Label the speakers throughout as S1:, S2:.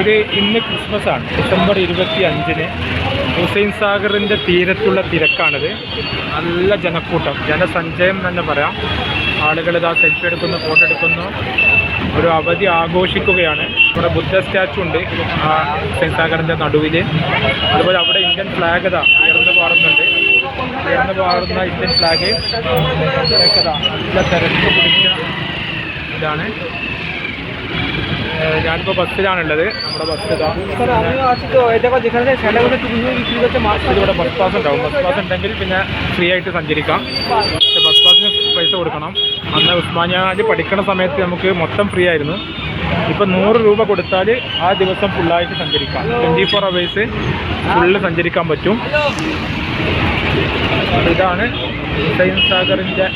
S1: ഇത് ഇന്ന് ക്രിസ്മസ് ആണ്. ഡിസംബർ ഇരുപത്തി അഞ്ചിന് ഹുസൈൻ സാഗറിന്റെ തീരത്തുള്ള തിരക്കാണിത്. നല്ല ജനക്കൂട്ടം. ജനസഞ്ചയം തന്നെ പറയാം. ആളുകൾ ഇതാ സെൽഫി എടുക്കുന്നു ഫോട്ടോ എടുക്കുന്നു. ഒരു അവധി ആഘോഷിക്കുകയാണ്. ഇവിടെ ബുദ്ധ സ്റ്റാച്ചു ഉണ്ട് ആ ഹുസൈൻ സാഗറിന്റെ നടുവിൽ അതുപോലെ അവിടെ ഇന്ത്യൻ ഫ്ലാഗ് ഇതാ ഉയർന്നു പാറുന്നുണ്ട്. ഉയർന്നു പാറുന്ന ഇന്ത്യൻ ഫ്ലാഗ് ഇതാ നല്ല തിരക്ക് പിടിച്ച ഇതാണ്. ഞാനിപ്പോൾ ബസ്സിലാണുള്ളത്. നമ്മുടെ ബസ്
S2: ഇതാണ്
S1: ഇവിടെ ബസ് പാസ് ഉണ്ടാവും. ബസ് പാസ് ഉണ്ടെങ്കിൽ പിന്നെ ഫ്രീ ആയിട്ട് സഞ്ചരിക്കാം. പക്ഷെ ബസ് പാസിന് പൈസ കൊടുക്കണം. അന്ന് ഉസ്മാനിയാജ് പഠിക്കണ സമയത്ത് നമുക്ക് മൊത്തം ഫ്രീ ആയിരുന്നു. ഇപ്പം നൂറ് രൂപ കൊടുത്താൽ ആ ദിവസം ഫുള്ളായിട്ട് സഞ്ചരിക്കാം. ട്വന്റി ഫോർ അവേഴ്സ് ഫുള്ള് സഞ്ചരിക്കാൻ പറ്റും. ഇതാണ് ഹുസൈൻ സാഗറിന്റെ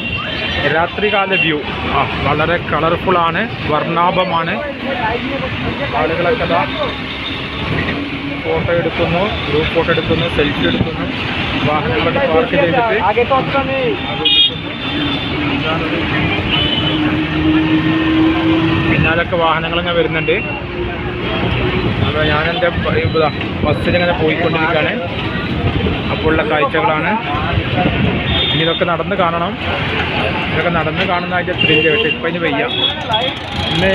S1: രാത്രികാല വ്യൂ. ആ വളരെ കളർഫുൾ ആണ് വർണാഭമാണ്. ആളുകളൊക്കെ ഫോട്ടോ എടുക്കുന്നു ഗ്രൂപ്പ് ഫോട്ടോ എടുക്കുന്നു സെൽഫി എടുക്കുന്നു. വാഹനങ്ങളുടെ പാർക്ക് ചെയ്തിട്ട് പിന്നാലൊക്കെ വാഹനങ്ങളിങ്ങനെ വരുന്നുണ്ട്. അപ്പോൾ ഞാനെന്റെ ബസ്സിലിങ്ങനെ പോയിക്കൊണ്ടിരിക്കുകയാണ് അപ്പോഴുള്ള കാഴ്ചകളാണ്. ഇനി ഇതൊക്കെ നടന്ന് കാണണം. ഇതൊക്കെ നടന്ന് കാണുന്ന അതിന്റെ ത്രില്ല് പക്ഷേ ഇപ്പം ഇനി വയ്യ. ഇന്ന്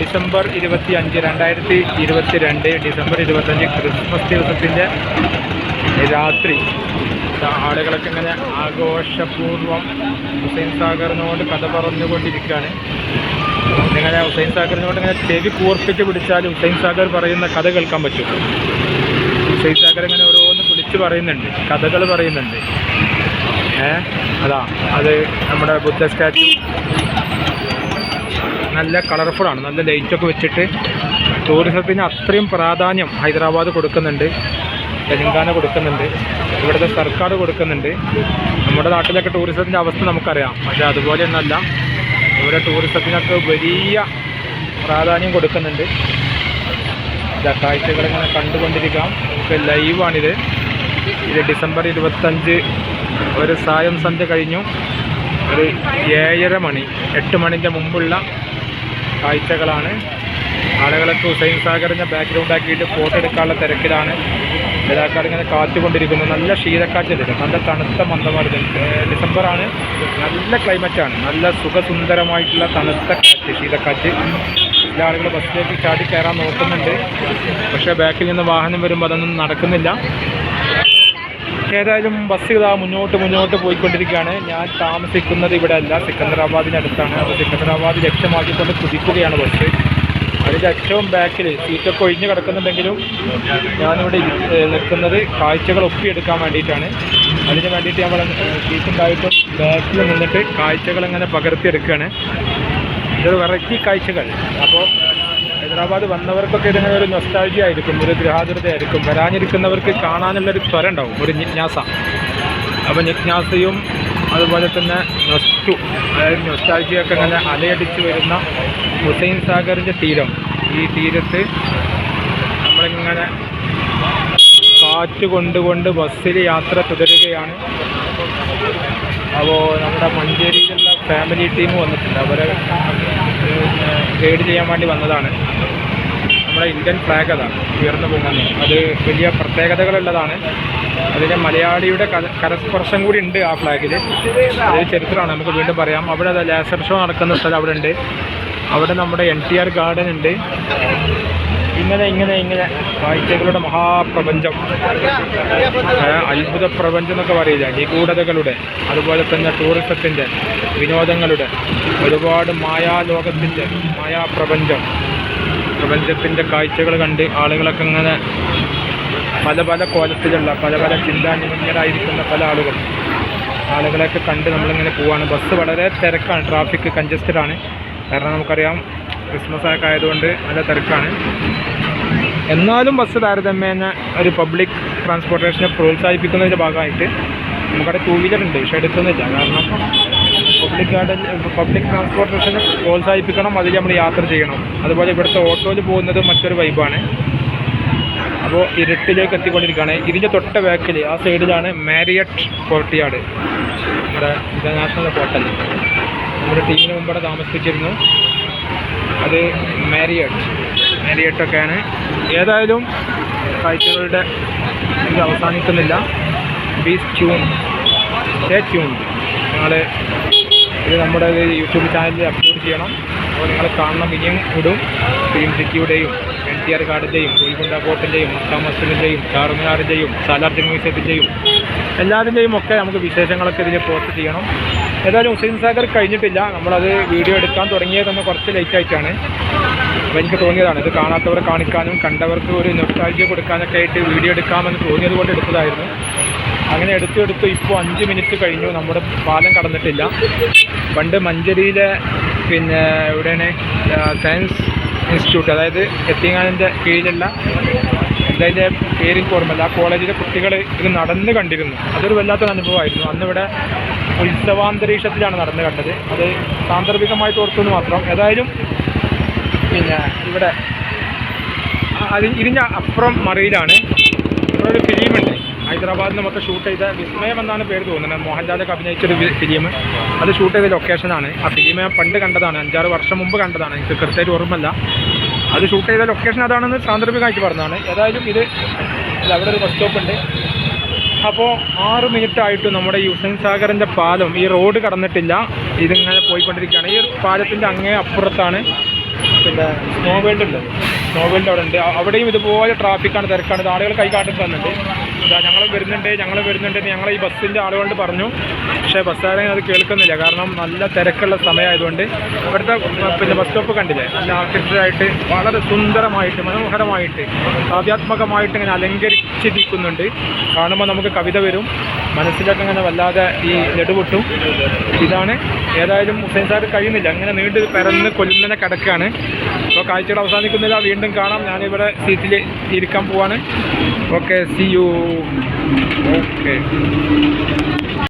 S1: ഡിസംബർ ഇരുപത്തി അഞ്ച് രണ്ടായിരത്തി ഇരുപത്തി രണ്ട് ഡിസംബർ ഇരുപത്തഞ്ച് ക്രിസ്മസ് ദിവസത്തിന്റെ രാത്രി. ആളുകളൊക്കെ ഇങ്ങനെ ആഘോഷപൂർവം ഹുസൈൻ സാഗറിനോട് കഥ പറഞ്ഞുകൊണ്ടിരിക്കുകയാണ്. ഇങ്ങനെ ഹുസൈൻ സാഗറിനോട് ഇങ്ങനെ ചെവി കൂർപ്പിച്ച് പിടിച്ചാൽ ഹുസൈൻ സാഗർ പറയുന്ന കഥ കേൾക്കാൻ പറ്റും. ഹുസൈൻ സാഗർ ഇങ്ങനെ ഓരോന്ന് വിളിച്ചു പറയുന്നുണ്ട്. കഥകൾ പറയുന്നുണ്ട്. അതാ അത് നമ്മുടെ ബുദ്ധ സ്റ്റാച്ചു. നല്ല കളർഫുള്ളാണ് നല്ല ലൈറ്റൊക്കെ വെച്ചിട്ട് ടൂറിസത്തിന് അത്രയും പ്രാധാന്യം ഹൈദരാബാദ് കൊടുക്കുന്നുണ്ട്. തെലങ്കാന കൊടുക്കുന്നുണ്ട്. ഇവിടുത്തെ സർക്കാർ കൊടുക്കുന്നുണ്ട്. നമ്മുടെ നാട്ടിലൊക്കെ ടൂറിസത്തിന്റെ അവസ്ഥ നമുക്കറിയാം. പക്ഷേ അതുപോലെയൊന്നല്ല ഇവിടെ ടൂറിസത്തിനൊക്കെ വലിയ പ്രാധാന്യം കൊടുക്കുന്നുണ്ട്. കാഴ്ചകളിങ്ങനെ കണ്ടുകൊണ്ടിരിക്കാം. നമുക്ക് ലൈവാണിത് ഇത് ഡിസംബർ ഇരുപത്തഞ്ച് ഒരു സായം സന്ധ്യ കഴിഞ്ഞു. ഒരു ഏഴര മണി എട്ട് മണിന്റെ മുമ്പുള്ള കാഴ്ചകളാണ്. ആളുകളൊക്കെ ഹുസൈൻ സാഗറിന്റെ ബാക്ക്ഗ്രൗണ്ട് ആക്കിയിട്ട് ഫോട്ടോ എടുക്കാനുള്ള തിരക്കിലാണ്. ഇതാക്കാൾ ഇങ്ങനെ കാത്തുകൊണ്ടിരിക്കുന്നു. നല്ല ശീതക്കാറ്റ് തരും നല്ല തണുത്ത മന്ദമാരുത് ഡിസംബറാണ്. നല്ല ക്ലൈമറ്റാണ് നല്ല സുഖസുന്ദരമായിട്ടുള്ള തണുത്ത കാറ്റ് ശീതക്കാറ്റ്. ചില ആളുകൾ ബസ്സിലേക്ക് ചാടി കയറാൻ നോക്കുന്നുണ്ട്. പക്ഷേ ബാക്കിൽ നിന്ന് വാഹനം വരുമ്പോൾ അതൊന്നും നടക്കുന്നില്ല. ഏതായാലും ബസ് ഇതാ മുന്നോട്ട് മുന്നോട്ട് പോയിക്കൊണ്ടിരിക്കുകയാണ്. ഞാൻ താമസിക്കുന്നത് ഇവിടെ അല്ല സിക്കന്ദരാബാദിനടുത്താണ് അപ്പോൾ സിക്കന്ദരാബാദ് ലക്ഷ്യമാക്കിക്കൊണ്ട് കുതിക്കുകയാണ് ബസ്. അതിന്റെ ഏറ്റവും ബാക്കിൽ സീറ്റൊക്കെ ഒഴിഞ്ഞ് കിടക്കുന്നുണ്ടെങ്കിലും ഞാനിവിടെ നിൽക്കുന്നത് കാഴ്ചകൾ ഒപ്പിയെടുക്കാൻ വേണ്ടിയിട്ടാണ്. അതിന് വേണ്ടിയിട്ട് നമ്മൾ സീറ്റുണ്ടായിട്ടും ബാക്കിൽ നിന്നിട്ട് കാഴ്ചകൾ അങ്ങനെ പകർത്തിയെടുക്കുകയാണ്. ഇതൊരു വെറൈറ്റി കാഴ്ചകൾ. അപ്പോൾ ഹൈദരാബാദ് വന്നവർക്കൊക്കെ ഇതിങ്ങനെ ഒരു നൊസ്റ്റാൾജി ആയിരിക്കും ഒരു ഗൃഹാതുരതയായിരിക്കും വരാനിരിക്കുന്നവർക്ക് കാണാനുള്ളൊരു ത്വര ഉണ്ടാവും ഒരു ജിജ്ഞാസ. അപ്പോൾ ജിജ്ഞാസയും അതുപോലെ തന്നെ നൊസ്റ്റു അതായത് നൊസ്റ്റാൾജിയൊക്കെ ഇങ്ങനെ അലയടിച്ച് വരുന്ന ഹുസൈൻ സാഗറിന്റെ തീരം. ഈ തീരത്ത് നമ്മളിങ്ങനെ കാറ്റ് കൊണ്ടുകൊണ്ട് ബസ്സിൽ യാത്ര തുടരുകയാണ്. അപ്പോൾ നമ്മുടെ മഞ്ചേരിയിലുള്ള ഫാമിലി ടീം വന്നിട്ടുണ്ട്. അവരെ ഗൈഡ് ചെയ്യാൻ വേണ്ടി വന്നതാണ്. നമ്മുടെ ഇന്ത്യൻ ഫ്ലാഗ് അതാണ് ഉയർന്നു പോകുന്നത്. അത് വലിയ പ്രത്യേകതകളുള്ളതാണ്. അതിന് മലയാളിയുടെ കര കരസ്പർശം കൂടി ഉണ്ട് ആ ഫ്ലാഗിൽ അതിൽ ചരിത്രമാണ് നമുക്ക് വീണ്ടും പറയാം. അവിടെ അത് ലേസർ ഷോ നടക്കുന്ന സ്ഥലം അവിടെ ഉണ്ട്. അവിടെ നമ്മുടെ എൻ ടി ആർ ഗാർഡൻ ഉണ്ട്. ഇങ്ങനെ ഇങ്ങനെ ഇങ്ങനെ കാഴ്ചകളുടെ മഹാപ്രപഞ്ചം. അത്ഭുത പ്രപഞ്ചം എന്നൊക്കെ പറയില്ല നിഗൂഢതകളുടെ അതുപോലെ തന്നെ ടൂറിസത്തിന്റെ വിനോദങ്ങളുടെ ഒരുപാട് മായാലോകത്തിന്റെ മായാപ്രപഞ്ചം. പ്രപഞ്ചത്തിന്റെ കാഴ്ചകൾ കണ്ട് ആളുകളൊക്കെ ഇങ്ങനെ പല പല കോലത്തിലുള്ള പല പല ചിന്താനിമന്യരായിരിക്കുന്ന പല ആളുകൾ. ആളുകളെയൊക്കെ കണ്ട് നമ്മളിങ്ങനെ പോവാണ്. ബസ് വളരെ തിരക്കാണ്. ട്രാഫിക് കഞ്ചസ്റ്റഡ് ആണ്. കാരണം നമുക്കറിയാം ക്രിസ്മസ് ഒക്കെ ആയതുകൊണ്ട് നല്ല തിരക്കാണ്. എന്നാലും ബസ് താരതമ്യേന ഒരു പബ്ലിക് ട്രാൻസ്പോർട്ടേഷനെ പ്രോത്സാഹിപ്പിക്കുന്നതിന്റെ ഭാഗമായിട്ട് നമുക്കവിടെ ടൂ വീലർ ഉണ്ട്. പക്ഷേ എടുക്കുന്നില്ല. കാരണം പബ്ലിക് ഗാർഡൻ പബ്ലിക് ട്രാൻസ്പോർട്ടേഷനെ പ്രോത്സാഹിപ്പിക്കണം അതിൽ നമ്മൾ യാത്ര ചെയ്യണം. അതുപോലെ ഇവിടുത്തെ ഓട്ടോയിൽ പോകുന്നത് മറ്റൊരു വൈബാണ് അപ്പോൾ ഇരുട്ടിലേക്ക് എത്തിക്കൊണ്ടിരിക്കുകയാണ്. ഇതിന്റെ തൊട്ട ബാക്കിൽ ആ സൈഡിലാണ് മാരിയറ്റ് കോർട്ടിയാർഡ് നമ്മുടെ ഇന്റർനാഷണൽ ഹോട്ടൽ നമ്മുടെ ടീമിന് മുമ്പടെ താമസിപ്പിച്ചിരുന്നു. അത് മാരിയറ്റ് മാരിയറ്റൊക്കെയാണ് ഏതായാലും കാഴ്ചകളുടെ ഇത് അവസാനിക്കുന്നില്ല. ബീസ് ട്യൂൺ സ്റ്റേ ട്യൂൺ നിങ്ങൾ ഇത് നമ്മുടെ യൂട്യൂബ് ചാനലിൽ അപ്ലോഡ് ചെയ്യണം. അപ്പോൾ നിങ്ങൾ കാണണം ഇനിയും ഇടും. ഫിലിം സിറ്റിയുടെയും എൻ ടി ആർ കാർഡിന്റെയും ഗോൽഗുണ്ട കോട്ടിന്റെയും മക്ക മസ്ജിദിന്റെയും ചാർമിനാറിന്റെയും സാലാർജി മ്യൂസിയത്തിന്റെയും എല്ലാത്തിന്റെയും ഒക്കെ നമുക്ക് വിശേഷങ്ങളൊക്കെ ഇതിൽ പോസ്റ്റ് ചെയ്യണം. ഏതായാലും ഹുസൈൻ സാഗർ കഴിഞ്ഞിട്ടില്ല. നമ്മളത് വീഡിയോ എടുക്കാൻ തുടങ്ങിയതെന്ന് കുറച്ച് ലേറ്റ് ആയിട്ടാണ്. അപ്പോൾ എനിക്ക് തോന്നിയതാണ് ഇത് കാണാത്തവരെ കാണിക്കാനും കണ്ടവർക്ക് ഒരു നൊസ്റ്റാൾജിയ കൊടുക്കാനൊക്കെ ആയിട്ട് വീഡിയോ എടുക്കാമെന്ന് തോന്നിയത് കൊണ്ട് എടുത്തതായിരുന്നു. അങ്ങനെ എടുത്തു എടുത്ത് ഇപ്പോൾ അഞ്ച് മിനിറ്റ് കഴിഞ്ഞു. നമ്മുടെ പാലം കടന്നിട്ടില്ല. പണ്ട് മഞ്ചേരിയിലെ പിന്നെ എവിടെയാണ്? സയൻസ് ഇൻസ്റ്റിറ്റ്യൂട്ട് അതായത് എത്തിങ്ങാനിന്റെ കീഴിലുള്ള എന്താ പേരിൽ ഓർമ്മയില്ല. ആ കോളേജിലെ കുട്ടികൾ ഇത് നടന്ന് കണ്ടിരുന്നു. അതൊരു വല്ലാത്തൊരു അനുഭവമായിരുന്നു. അന്നിവിടെ ഉത്സവാന്തരീക്ഷത്തിലാണ് നടന്ന് കണ്ടത്. അത് സാന്ദർഭികമായി തോർത്തെന്ന് മാത്രം. ഏതായാലും പിന്നെ ഇവിടെ ആ, ഇതിന്റെ അപ്പുറം മറയിലാണ്. ഇവിടെ ഒരു ഫിലിമുണ്ട് ഹൈദരാബാദിൽ നമുക്ക് ഷൂട്ട് ചെയ്ത വിസ്മയം എന്നാണ് പേര് തോന്നുന്നത്. മോഹൻലാലൊക്കെ അഭിനയിച്ചൊരു ഫിലിം അത് ഷൂട്ട് ചെയ്ത ലൊക്കേഷനാണ് ആ ഫിലിം ഞാൻ പണ്ട് കണ്ടതാണ്. അഞ്ചാറ് വർഷം മുമ്പ് കണ്ടതാണ്. എനിക്ക് കൃത്യമായിട്ട് ഓർമ്മല്ല അത് ഷൂട്ട് ചെയ്ത ലൊക്കേഷൻ അതാണെന്ന് സാന്ദർഭികമായിട്ട് പറഞ്ഞതാണ്. ഏതായാലും ഇത് അവിടെ ഒരു ബസ് സ്റ്റോപ്പ് ഉണ്ട്. അപ്പോൾ ആറ് മിനിറ്റ് ആയിട്ട് നമ്മുടെ യുസൈൻ സാഗറിന്റെ പാലം ഈ റോഡ് കടന്നിട്ടില്ല. ഇതിങ്ങനെ പോയിക്കൊണ്ടിരിക്കുകയാണ്. ഈ പാലത്തിന്റെ അങ്ങേ അപ്പുറത്താണ് പിന്നെ സ്നോ വേൾഡ് ഉണ്ട്. സ്നോ വേൾഡ് അവിടെ ഉണ്ട്. അവിടെയും ഇതുപോലെ ട്രാഫിക്കാണ് തിരക്കാണ്. ആളുകൾ കൈ കാട്ടി തന്നിട്ട് ഇതാ ഞങ്ങൾ വരുന്നുണ്ട് ഞങ്ങൾ വരുന്നുണ്ട് ഞങ്ങൾ ഈ ബസ്സിന്റെ ആളുകൊണ്ട് പറഞ്ഞു. പക്ഷേ ബസ്സുകാരെ അത് കേൾക്കുന്നില്ല. കാരണം നല്ല തിരക്കുള്ള സമയമായതുകൊണ്ട് ഇവിടുത്തെ പിന്നെ ബസ് സ്റ്റോപ്പ് കണ്ടില്ലേ? നല്ല ആകർഷകമായിട്ട് വളരെ സുന്ദരമായിട്ട് മനോഹരമായിട്ട് കാവ്യാത്മകമായിട്ട് ഇങ്ങനെ അലങ്കരിച്ചിരിക്കുന്നുണ്ട്. കാണുമ്പോൾ നമുക്ക് കവിത വരും. മനസ്സിലൊക്കെ ഇങ്ങനെ വല്ലാതെ ഈ നെടുപൊട്ടും ഇതാണ്. ഏതായാലും ഹുസൈൻ സാർ കഴിയുന്നില്ല. അങ്ങനെ നീണ്ട് പരന്ന് കൊല്ലുന്നതിനെ കിടക്കുകയാണ്. അപ്പോൾ കാഴ്ചയുടെ അവസാനിക്കുന്നില്ല. വീണ്ടും കാണാം. ഞാനിവിടെ സീറ്റിൽ ഇരിക്കാൻ പോവാണ്. Okay C you okay